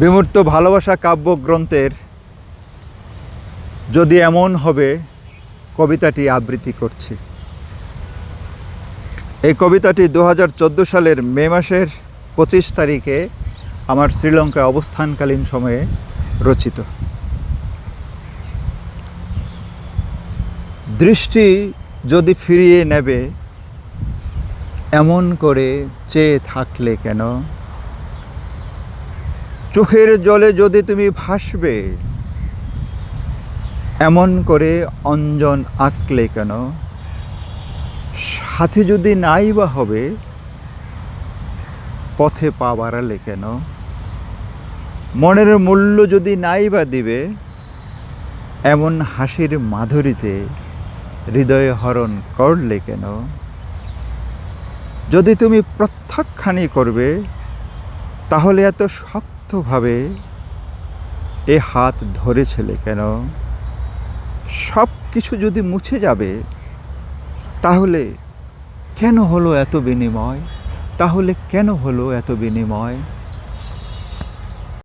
বিমূর্ত ভালোবাসা কাব্যগ্রন্থের যদি এমন হবে, কবিতাটি আবৃত্তি করছি। এই কবিতাটি দু হাজার চোদ্দ সালের মে মাসের পঁচিশ তারিখে আমার শ্রীলঙ্কায় অবস্থানকালীন সময়ে রচিত। দৃষ্টি যদি ফিরিয়ে নেবে, এমন করে চেয়ে থাকলে কেন? চোখের জলে যদি তুমি ভাসবে, এমন করে অঞ্জন আঁকলে কেন? সাথে যদি নাই বা হবে, পথে পা বাড়ালে কেন? মনের মূল্য যদি নাই বা দিবে, এমন হাসির মাধুরীতে হৃদয় হরণ করলে কেন? যদি তুমি প্রত্যাখ্যানই করবে, তাহলে এত শক্তভাবে এ হাত ধরেছিলে কেন? সব কিছু যদি মুছে যাবে, তাহলে কেন হলো এত বিনিময়? তাহলে কেন হলো এত বিনিময়?